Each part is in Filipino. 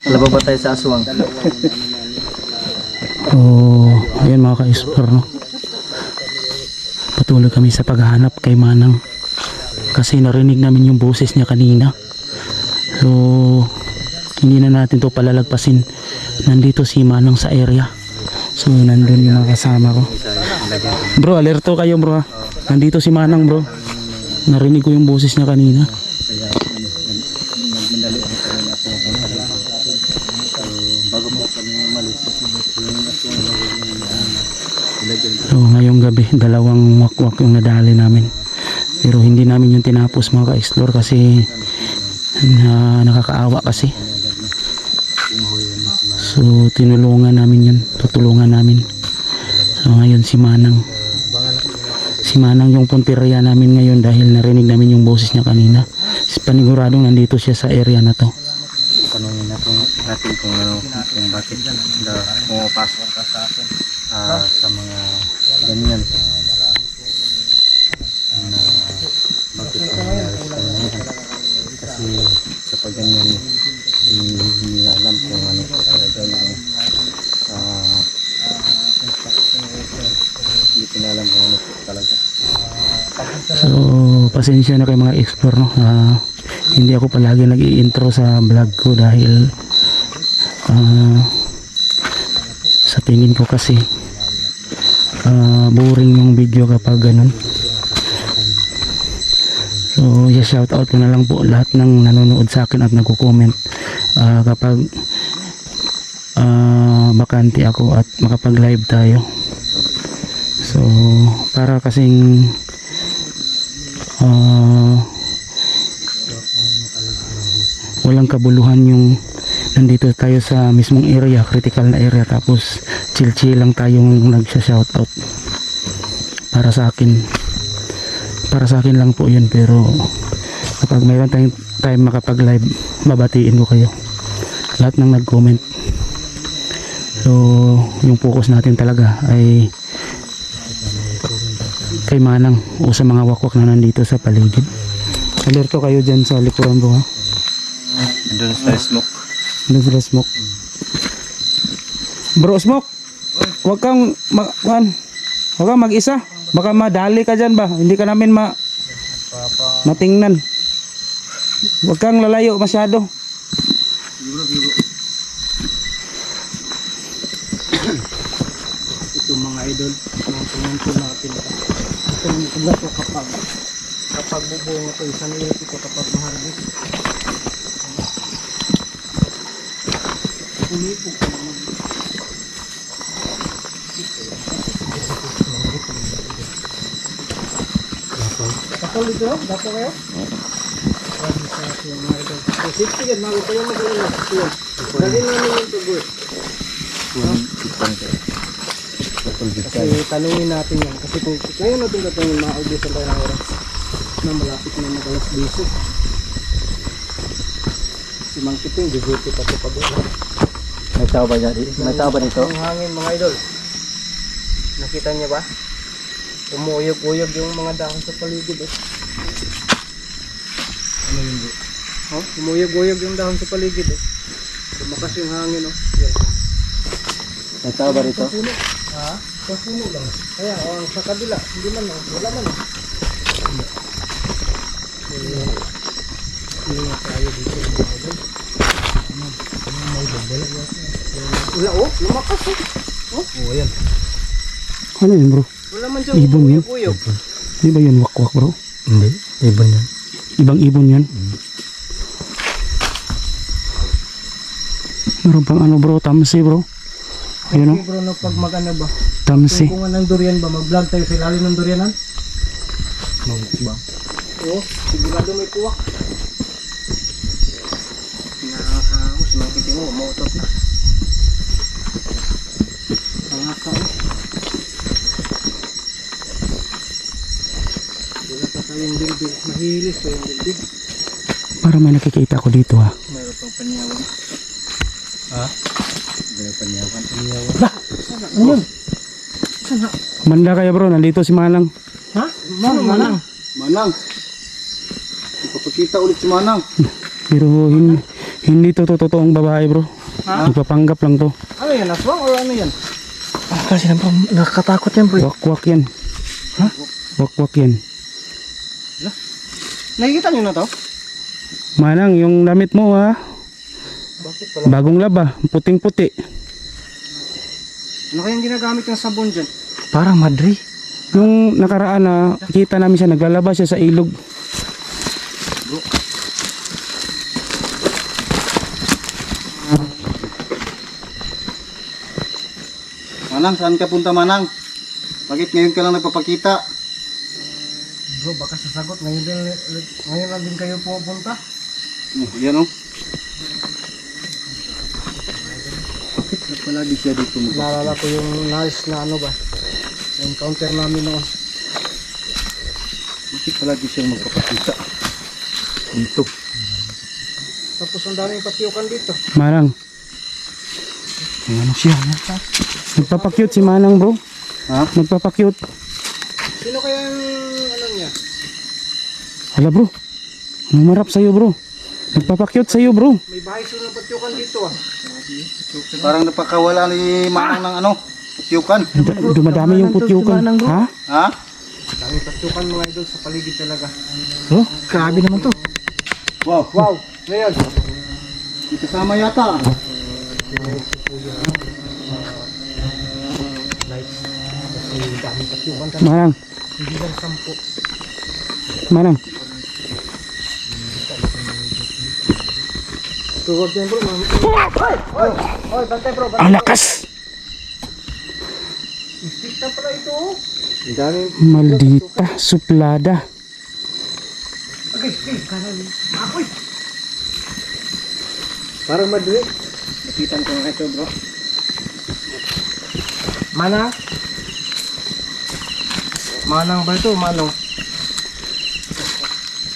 Laban ba tayo sa aswang? Oh, ayan mga ka-explore no. Patuloy kami sa paghahanap kay Manang. Kasi narinig namin yung boses niya kanina. So, hindi na natin to palalagpasin. Nandito si Manang sa area. So, nandun yung mga kasama ko. Bro, alerto kayo bro ha. Nandito si Manang bro. Narinig ko yung boses niya kanina. So ngayong gabi, dalawang wakwak yung nadali namin. Pero hindi namin yung tinapos mga ka-explore kasi na, nakakaawa kasi. So tinulungan namin yun, tutulungan namin. So ngayon si Manang. Si Manang yung punteriya namin ngayon dahil narinig namin yung boses niya kanina. Paniguradong nandito siya sa area na to. Natin, kung ano, kung bakit sila pumapasok ah, sa mga ganyan. Na bakit nangyayari sa kanila. Kasi kapag ganyan, hindi, na alam kung ano pa talaga yung ah, hindi ko na alam kung ano po talaga. So, pasensya na kay mga explore, no? Ah, hindi ako palagi nag intro sa vlog ko dahil ah, sa tingin ko kasi ah, boring yung video kapag ganun. So, yeah, shout out ko na lang po lahat ng nanonood sa akin at nagko-comment Ah, kapag ah, bakante ako at makapag-live tayo. So, para kasing ah, walang kabuluhan yung nandito tayo sa mismong area, critical na area. Tapos chill chill lang tayong nagsha-shoutout. Para sa akin para sa akin lang po yun. Pero kapag mayroon tayong time makapag live babatiin ko kayo. Lahat ng nag comment so yung focus natin talaga ay kay Manang o sa mga wakwak na nandito sa paligid. Alerto kayo dyan sa likuran ko ha? Doon sa smoke. Doon sila smoke. Bro, smoke. Huwag kang ma kuhan. Huwag kang mag-isa. Baka madali ka dyan ba? Hindi ka namin ma matingnan. Huwag kang lalayo masyado. ito mga idol mga pumunto natin ito na to kapag kapag bubunga to isang ito kapag maharbis pumipog ka naman Kapal dito, dapo kayo? Grabe sa akin mga idol. So, safety yan, mga kayo mag-alala. Dali namin yung tugot. Kasi tanungin natin yan. Kasi kung ngayon natin tatungin, makaubusan tayo ng oras na malapit na mag-alas biso. Si Mang Kiting, guguti pa ito pag May tao ba dyan? May tao ba dito? Ang hangin mga idol. Nakita niya ba? Umuyog-uyog yung mga dahon sa paligid eh. Ano yun bro? Oh, umuyog-uyog yung dahon sa paligid eh. Lumakas yung hangin oh. Yan. May tao ba dito? Sa puno. Ha? Sa puno lang. Kaya, oh, sa kabila, hindi man, oh. wala man. Oh. Eh, hindi nga tayo dito. Ano? Ano may babala yan? Wala, oh, lumakas oh. Oh, oh yan. Ano yun bro? Wala man dyan, Ibon yun? Di ba yun wakwak bro? Hindi. Ibon yan. Ibang ibon yan. Meron pang ano bro, tamsi bro. Ayun o, Okay bro, no, pag magana ba? tamsi. Kung ng durian ba, mag-vlog tayo sa ilalim ng durianan? Ba? Oo, sigurado may kuwak. Nakakaus, makikita mo, mautot na. Nakaka oh. Wala pa tayong bilbil. Mahilis pa yung bilbil. Para may nakikita ko dito ha. Mayroon pang panyawan. Ha? May panyawan. Ano yun? Sana? Manda kaya bro, nandito si Manang. Ha? Manang, manang. Manang. Ipapakita ulit si Manang. Pero hindi, Hindi to, to totoong babae bro. Ha? Nagpapanggap lang to. Ano yan? Aswang or ano yan? Ah, kasi nakakatakot yan bro. Wakwak yan. Ha? Wakwak yan. Nakikita nyo na to? Manang, yung damit mo ha. Bagong laba. Puting-puti. Ano kayang ginagamit ng sabon dyan? Parang madri. Yung nakaraan na kita namin siya, naglalaba siya sa ilog. Manang, saan ka punta Manang? Bakit ngayon ka lang nagpapakita? Bro, baka sasagot. Ngayon, din, ngayon lang din kayo pupunta. Oh, yan o. Na palagi siya dito mo? Naalala ko yung nurse na ano ba? Na-encounter namin noon. Bakit palagi siya magpapakita? Dito. Tapos ang daming patiukan dito. Manang, Ano siya? nagpapakyut si Manang bro. Ha? Nagpapakyut. Sino kaya yung? Hala bro. Numarap sa'yo bro. Nagpapakyut sa'yo bro. May bahay sila ng patiukan dito ah. Parang napakawala ni Manang ng ano? Tiyukan. D- dumadami yung putyukan. Ha? Ha? Daming patiukan mga idol sa paligid talaga. Oh, grabe naman to. Wow. Wow! Ngayon, kasama yata. Manang. Manang. Tugod yan bro. Hoy! Hoy! Hoy! Bantay bro! Bantay Ang bro! lakas! Na pala ito. Ang. Maldita, suplada. Okay, okay. Kanan. Akoy! Parang madali. Nakitan ko nga ito bro. Mana? Manang ba ito? Manong?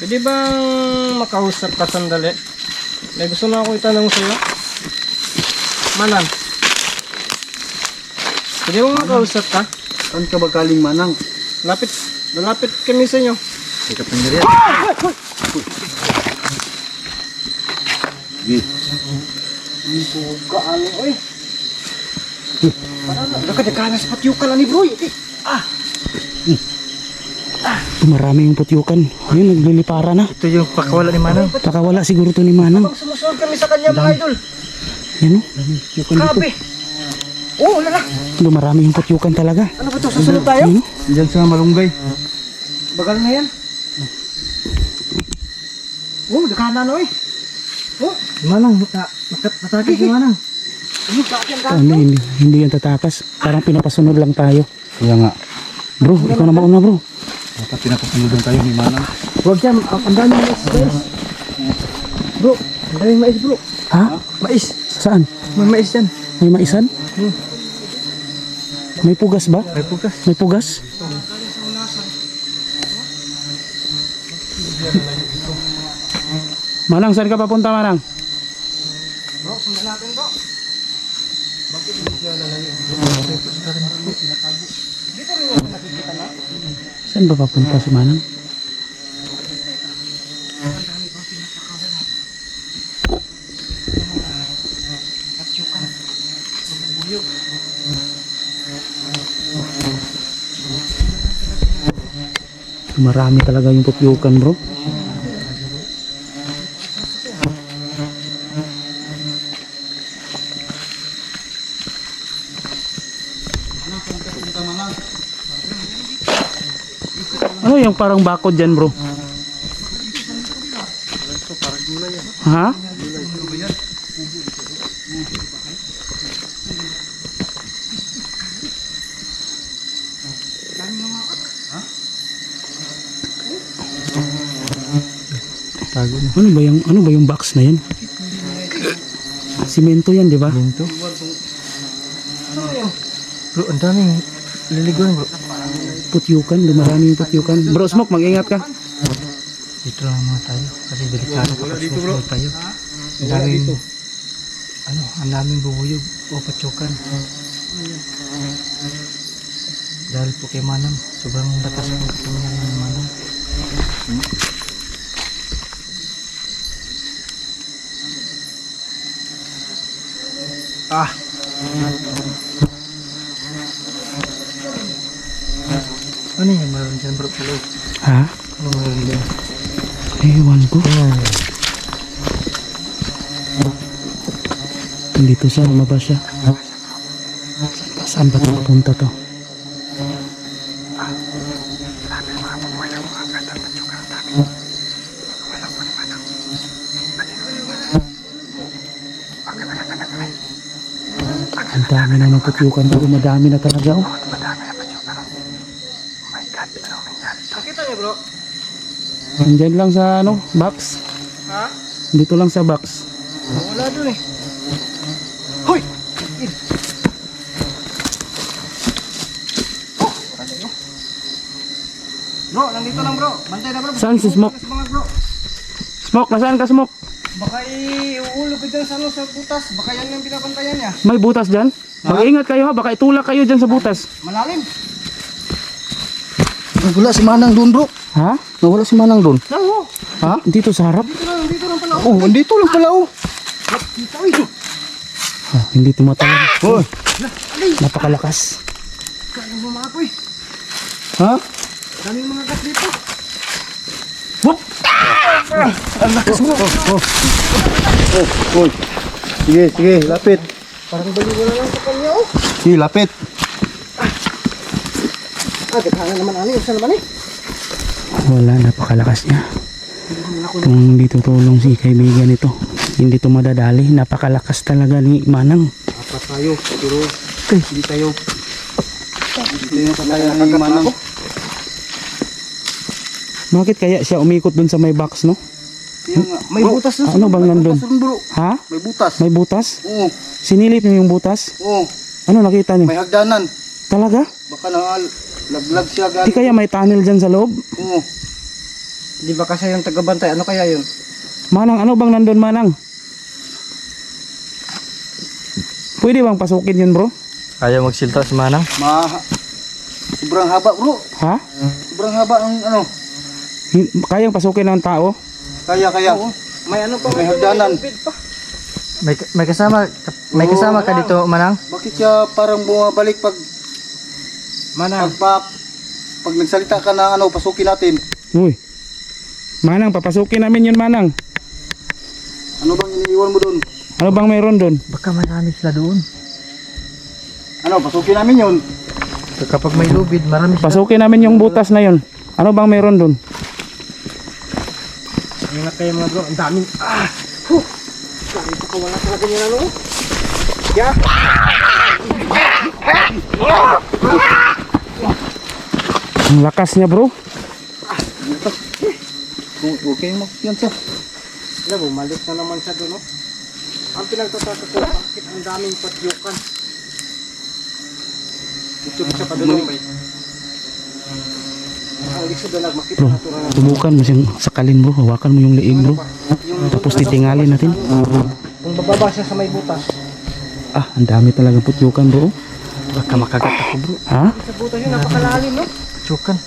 Pwede bang makausap ka sandali? May gusto na ako itanong sa'yo. Manang? Pwede mo makausap ka? Saan ka ba galing Manang? Lapit, lalapit kami sa inyo. Ika piniriyan. Sige. Kaano, oy. Parang nakadakanas patyukan lang ni bro. Eh. Marami yung putyukan. Ayun, naglilipara na. Ito yung pakawala ni Manang. Pakawala siguro to ni Manang. Habang sumusunod kami sa kanya mga idol. Yan o, putyukan dito. Grabe. Oh, wala na. Dumarami yung putyukan talaga. Ano ba ito? Susunod tayo? Ayun o. Diyan sa malunggay. Bagal na yan. Oh, dekana no eh. Oh, Manang, natakit si Manang. Ano, yan Ano, hindi, hindi yan tatakas. Parang pinapasunod lang tayo. Kaya nga. Bro, ikaw na mauna bro. Baka pinapasunod tayo ni Manang. Huwag yan, ang daming mais guys. Bro, ang daming mais bro. Ha? Mais, Saan? may mais yan. May maisan? Hmm. May pugas ba? May pugas. May pugas? Manang, saan ka papunta Manang? Bro, sundan natin to. Saan ba papunta si Manang? Marami talaga yung putyukan bro. Yung parang bakod dyan bro? Ha? Ano ba yung ano ba yung box na yan? Simento yan, di ba? Ito? Bro, ang daming liliguan bro. Putyukan, dumarami yung putyukan. Bro, Smoke, mag-ingat ka. Dito lang muna tayo kasi delikado kapag susunod tayo. Ang daming, ano, ang daming bubuyog o patsukan. Dahil po kay Manang, sobrang lakas po kapangyarihan ng Manang. Ah. Ano yung meron dyan bro sa loob? Ha? Ano meron dyan? Ewan ko. Hmm. Dito siya, lumabas siya. Saan ba ito papunta to? Ang dami na ng putyukan pero madami na talaga oh. Nakita niyo bro? Andyan lang sa ano, box. Ha? Dito lang sa box. Wala dun eh. Hoy! Oh, wala yun. Bro, nandito lang bro. Bantay na bro. Saan si Smoke? Smoke, nasaan ka smoke? Baka iuulo ka dyan sa ano sa butas. Baka yan yung binabantayan niya. May butas dyan? Mag-ingat kayo ha, baka itulak kayo dyan sa butas. Malalim. Wala si Manang doon bro. Ha? Nawala si Manang doon. Oo. Ha? Dito sa harap? Dito lang, dito lang pala. Oh, andito lang pala oh. Dito. Ha, hindi tumatayan. Hoy. Napakalakas. Kaya mo mga ko eh. Ha? Daming mga gas dito. Oh, hoy. Sige, sige, lapit. Parang baliwala lang sa kanya oh. Sige, lapit. Ah, daghangan naman ano. Isa naman eh. Wala, napakalakas niya. Kung hindi tutulong si kaibigan ito, hindi to madadali. Napakalakas talaga ni Manang. Apat tayo, pero hindi tayo. Hindi tayo kaya ni Manang. Bakit kaya siya umikot dun sa may box, no? Kaya nga, may Bro, butas na ano bang nandun? Ha? May butas. May butas? Oo, Sinilip niyo yung butas? oo. Ano nakita niyo? May hagdanan. Talaga? Baka nang laglag siya Di galing. kaya may tunnel dyan sa loob? Oo. Di ba kasi yung tagabantay? Ano kaya yun? Manang, ano bang nandun, Manang? Pwede bang pasukin yun, bro? Ayaw magsilta si Manang. Ma Sobrang haba, bro. Ha? Sobrang haba ang ano. Hin- Kayang pasukin ng tao? Kaya, kaya. May ano pa May hagdanan. May, may kasama may Oo, kasama ka dito, Manang? Bakit siya parang bumabalik pag Manang. pag pa, pag nagsalita ka na ano, pasukin natin. Uy. Manang, papasukin namin yun, Manang. Ano bang iniiwan mo doon? Ano bang mayroon doon? Baka marami sila doon. Ano, pasukin namin yun. Kapag may lubid, marami sila. Pasukin namin yung butas na yun. Ano bang mayroon doon? Ingat kayo mga bro. Ang daming... Ah! Huh! Dami pa wala talaga niya ano. Yeah! Ang lakas niya, bro. Huwag kayong magpiyansa. Alam, bumalik na naman siya doon, no? Ang pinagtataka ko, bakit ang daming patyukan? Dito siya pa doon, Bro, ito subukan mo siyang sakalin, bro. Hawakan mo yung liig, bro. Tapos titingalin natin. Kung bababa siya sa may butas, Ah, ang dami talaga putyukan, bro. baka makagat ako bro. Ha? Sa butas yun, napakalalim, no? Patyukan.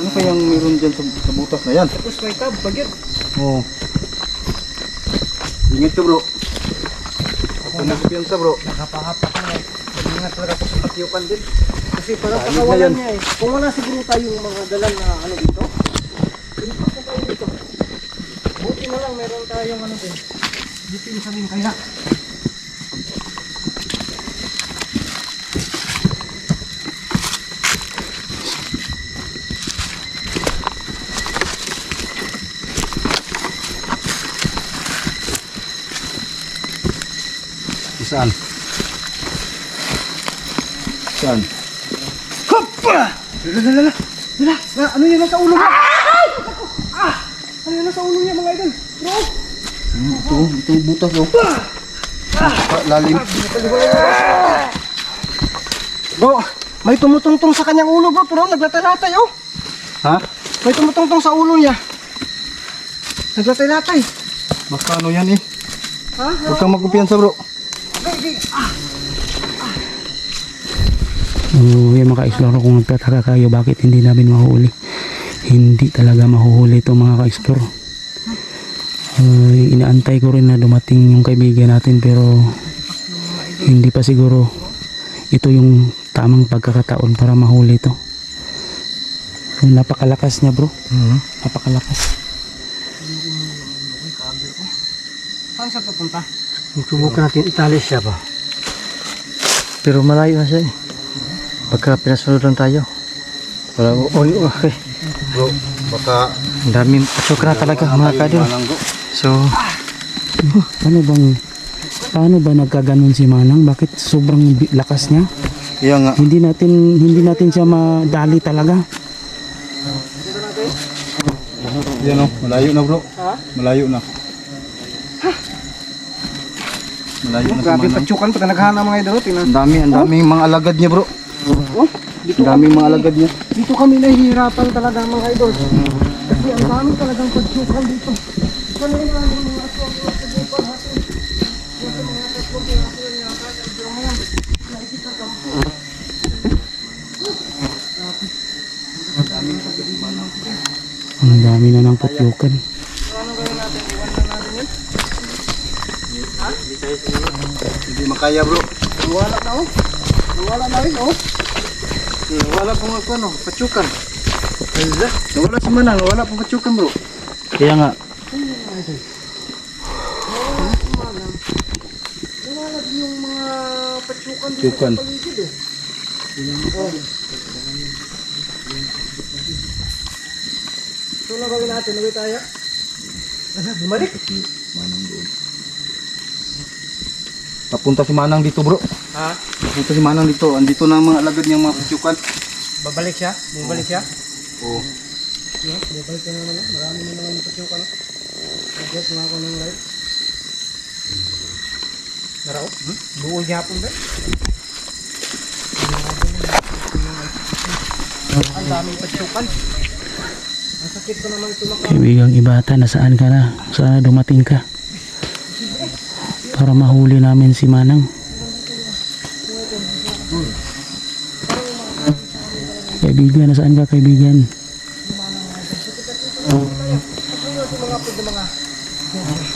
Ano kayang meron dyan sa, sa butas na yan? Tapos may tab, bagit. Oo. Ingat ka bro. Kang magpiyansa bro. Nakapahapak na eh. Mag-ingat talaga ako sa patyukan din. Kasi parang na yan. niya eh. Kung wala siguro tayong mga dalan na ano dito, na tayo dito. Buti na lang meron tayong ano din. Dipin sa rin kaya. Saan? Saan? Lala, lala, lala, ano yan nasa ulo niya? Ay! Ah! Ano yan nasa ulo niya mga idol? Bro! Ito, ito butas oh. Ah, lalim. Bro, may tumutungtong sa kanyang ulo bro, pero naglatay-latay oh. Ha? May tumutungtong sa ulo niya. Naglatay-latay. Baka ano yan eh. Ha? Huwag kang magpiyansa bro. Ah! Uh, yung mga ka-explore kung nagtataka kayo bakit hindi namin mahuli. Hindi talaga mahuhuli ito mga ka-explore. Uh, inaantay ko rin na dumating yung kaibigan natin pero hindi pa siguro ito yung tamang pagkakataon para mahuli ito. So, napakalakas niya bro. Mhm. Napakalakas. Saan siya papunta? Subukan natin itali siya ba? Pero malayo na siya eh. Pagka pinasunod lang tayo. Wala ko. Oh, oh, okay. Bro, baka Ang daming pasok na talaga mga bro. So, Ano bang paano ba nagkaganon si Manang? Bakit sobrang lakas niya? Kaya nga, Hindi natin hindi natin siya madali talaga. yan o, malayo na bro. Malayo na. Malayo na Grabe Manang. patsukan pa naghahanap mga idol. Tingnan. Ang dami, ang daming mga alagad niya bro. Oh, dito Ang daming mga alagad niya. Dito kami nahihirapan talaga mga idol. Kasi ang dami talagang pagsukan dito. Kanina yung mga aswang mga pagsukan natin. Yung mga tatlong piraso na yata, yung mga nakikita ka po. Ang dami na ng putyukan. Makaya bro. Nawala na oh. Nawala na rin oh. Eh, Nawala po nga ano, patsukan. Ayun Nawala si Manang, nawala pang katsukan bro. Kaya nga din yung mga patsukan dito Patsukan. sa paligid eh. Oh. So, gawin natin? Uwi tayo? Bumalik? Papunta si Manang dito bro. Ha? Papunta si Manang dito. Andito na ang mga alagad niyang mga katsukan. Babalik siya? Bumalik siya? Oo. No? Bumalik ka naman. oh. Marami na naman yung patsukan. no? Nag-get nga ako ng light. Narao? Hmm? Buol gihapon ba? Ang daming patsukan. Ang sakit ko naman ito maka. kaibigang ibata nasaan ka na? Sana dumating ka. Para mahuli namin si Manang. Kaibigan, nasaan ka kaibigan? Ito